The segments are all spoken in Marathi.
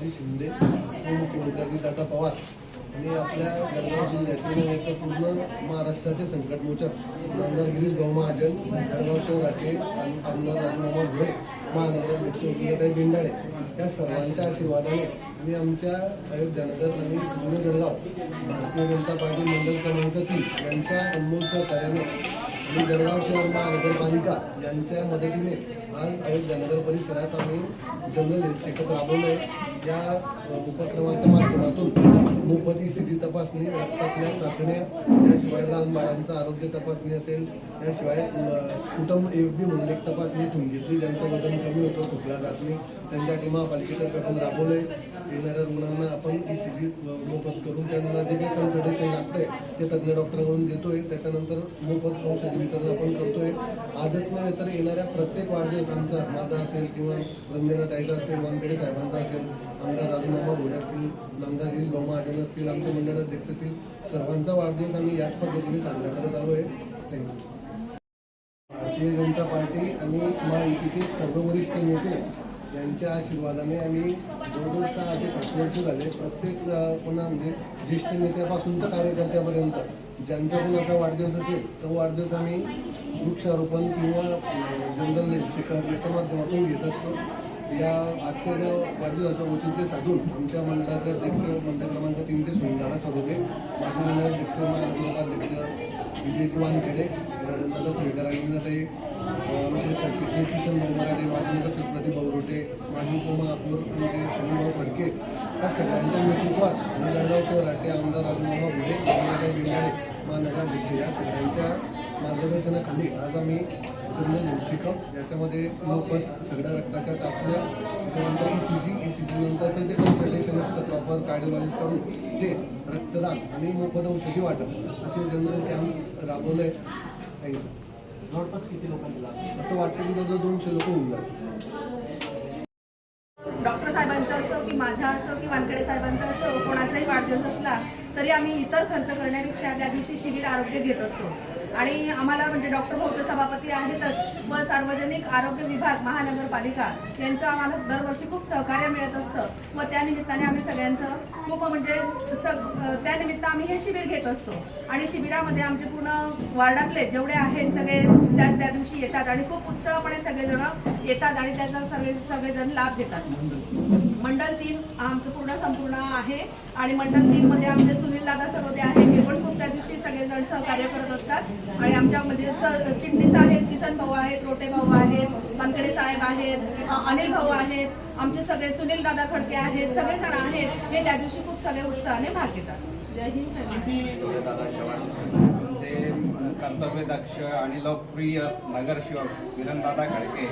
एकनाथरावजी शिंदे उपमुख्यमंत्री दादा पवार आणि आपल्या जळगाव जिल्ह्याचे नव्हे तर पूर्ण महाराष्ट्राचे संकटमोचक आमदार गिरीश भाऊ महाजन जळगाव शहराचे आमदार राजमामा भुळे महानगराध्यक्ष उल्लेताई बेंडाळे या सर्वांच्या आशीर्वादाने आणि आमच्या अयोध्यानगर आणि जुने जळगाव भारतीय जनता पार्टी मंडल क्रमांक तीन यांच्या अनमोल सहकार्याने आणि जळगाव शहर महानगरपालिका यांच्या मदतीने आज अयोध्यानगर परिसरात आम्ही जनरल हेल्थ चेकअप राबवलंय. या उपक्रमाच्या माध्यमातून मोफत ईसीजी तपासणी रक्तातल्या चाचण्या याशिवाय लहान बाळांचं आरोग्य तपासणी असेल याशिवाय अ, एफ डी म्हणून एक तपासणी इथून घेतली. ज्यांचं वजन कमी होतं खोकला जात नाही त्यांच्यासाठी महापालिकेतर्फे आपण राबवलंय. येणाऱ्या रुग्णांना आपण ईसीजी मोफत करून त्यांना जे काही कन्सल्टेशन लागतंय ते तज्ज्ञ डॉक्टरांकडून देतोय. त्याच्यानंतर मोफत औषधी वितरण आपण करतोय. आजच नव्हे तर येणाऱ्या प्रत्येक वाढदिवसांचा माझा असेल किंवा रंजना ताईचा असेल वानखेडे साहेबांचा असेल आमदार राजूमामा भोळे असतील नामदार गिरीश भाऊ महाजन असतील आमचे मंडळ अध्यक्ष असतील सर्वांचा वाढदिवस आम्ही याच पद्धतीने साजरा करत आलो आहे थँक्यू भारतीय जनता पार्टी आणि महायुतीचे सर्व वरिष्ठ नेते यांच्या आशीर्वादाने आम्ही जवळजवळ सहा ते सात वर्ष झाले. प्रत्येक अं, म्हणजे ज्येष्ठ नेत्यापासून तर कार्यकर्त्यापर्यंत ज्यांचा कोणाचा वाढदिवस असेल तो वाढदिवस आम्ही वृक्षारोपण किंवा जंगल जनरल हेल्थ याच्या माध्यमातून घेत असतो. या आजच्या ज्या वाढदिवसाचं औचित्य साधून आमच्या मंडळाचे अध्यक्ष मंडळ क्रमांक तीनचे सुंदरा सरोदे माझे मंडळ अध्यक्ष अध्यक्ष विजयजी वानखेडे दादा सुरेकर रवींद्रताई आमचे सरचिटणीस किशन मराठे माजी नगरसेवक प्रतिभा माजी उपमहापौर आमचे सुनीलभाऊ फडके या सगळ्यांच्या नेतृत्वात आणि जळगाव शहराचे आमदार भुले रवींद्रताई बिंगाडे महानगराध्यक्ष या सगळ्यांच्या मार्गदर्शनाखाली आज आम्ही जनरल चेकअप याच्यामध्ये मोफत सगळ्या रक्ताच्या चाचण्या त्याच्यानंतर E C G E C G नंतरचं जे कन्सल्टेशन असतं प्रॉपर कार्डिओलॉजिस्टकडून ते रक्तदान आणि मोफत औषधी वाटप असे जनरल कॅम्प राबवलं आहे जवळपास किती लोकांना असं वाटतं की जवळजवळ दोनशे लोक होऊन जातील डॉक्टर साहेबांचा असो की माझा असो की वानखेडे साहेबांचा असो कोणाचाही वाढदिवस असला तरी आम्ही इतर खर्च करण्यापेक्षा त्या दिवशी शिबिर आरोग्य घेत असतो. आणि आम्हाला म्हणजे डॉक्टर भाऊ सभापती आहेतच व सार्वजनिक आरोग्य विभाग महानगरपालिका यांचं आम्हाला दरवर्षी खूप सहकार्य मिळत असतं. व त्या निमित्ताने आम्ही सगळ्यांचं खूप म्हणजे स- त्यानिमित्त आम्ही हे शिबिर घेत असतो. आणि शिबिरामध्ये आमचे पूर्ण वार्डातले जेवढे आहेत सगळे त्या त्या दिवशी येतात आणि खूप उत्साहपणे सगळेजण येतात आणि त्याचा सगळे सगळेजण लाभ घेतात. मंडल तीन आमचं पूर्ण संपूर्ण आहे. आणि मंडल तीन मध्ये आमचे सुनील दादा सरोदे आहेत. हे पण खूप त्या दिवशी सगळेजण सहकार्य करत असतात. आणि आमच्या म्हणजे सर चिटणीस आहेत किसन भाऊ आहेत रोटे भाऊ आहेत वानखेडे साहेब आहेत अनिल भाऊ आहेत. आमचे सगळे सुनील दादा खडके आहेत. सगळेजण आहेत. हे त्या दिवशी खूप सगळे उत्साहाने भाग घेतात. जय हिंद जय कर्तव्यदक्ष आणि लोकप्रिय नगरसेवक खडके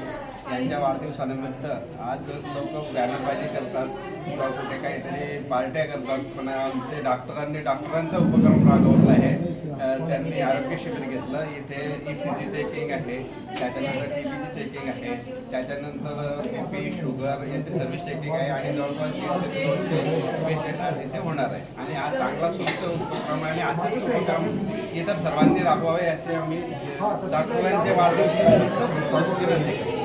यांच्या वाढदिवसानिमित्त आज लोक बॅनरबाजी करतात किंवा कुठे काहीतरी पार्ट्या करतात. पण आमचे डॉक्टरांनी डॉक्टरांचा उपक्रम राबवला आहे. त्यांनी आरोग्य शिबिर घेतलं. इथे ई सी जी चेकिंग आहे त्याच्यानंतर टी बीची चेकिंग आहे त्याच्यानंतर बी पी शुगर यांची सर्व्हिस चेकिंग आहे आणि जवळपास दीडशे ते दोनशे पेशंट आज इथे होणार आहे. आणि आज चांगला सुस्त उपक्रम आहे आणि असेच उपक्रम इतर सर्वांनी राबवावे असे आम्ही डॉक्टरांचे वाढदिवसानिमित्त विनंती करतो.